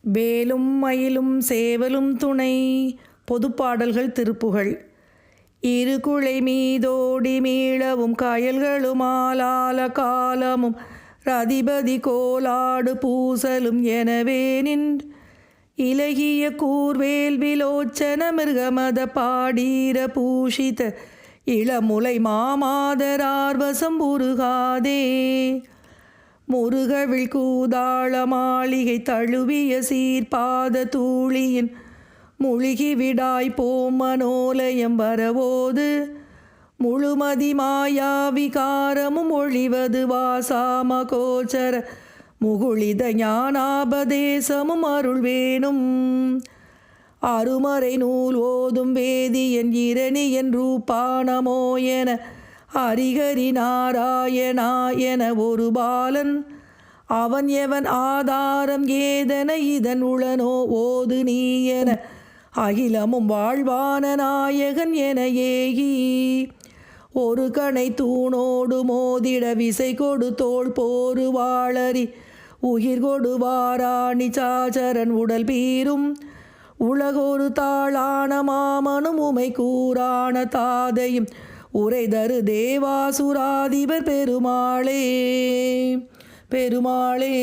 வேலும் மயிலும் சேவலும் துணை. பொதுப்பாடல்கள் திருப்புகள். இருகுளை மீதோடி மீளவும் காயல்களும் ஆலால காலமும். ரதிபதி கோலாடு பூசலும் எனவே நின்று இலகிய கூர்வேல் விலோச்சன மிருகமத பாடீர பூஷித. இளமுலை மாமாதரார்வசம் உருகாதே. முருகவிழ் கூதாள மாளிகை தழுவிய சீர்பாத தூளியின் முழுகி விடாய் போமனோலயம் வரவோது. முழுமதி மாயா விகாரமும் ஒழிவது வாசாம கோச்சர முகுளித ஞானாபதேசமும் அருள் வேணும் அருமறை நூல் ஓதும் வேதியன் இரணியன் ரூபானமோ என ஹரிஹரி நாராயணா என ஒரு பாலன். அவன் எவன் ஆதாரம் ஏதன இதன் உளனோ ஓது நீ என அகிலமும் வாழ்வான நாயகன் என ஏகி. ஒரு கணை தூணோடு மோதிட விசை கொடு தோள் போரு வாழறி உயிர் கொடு வாராணி சாச்சரன் உடல் பீரும். உலகொரு தாளான மாமனும் உமை கூறான தாதையும். உரைதரு தேவாசுராதிபர் பெருமாளே பெருமாளே.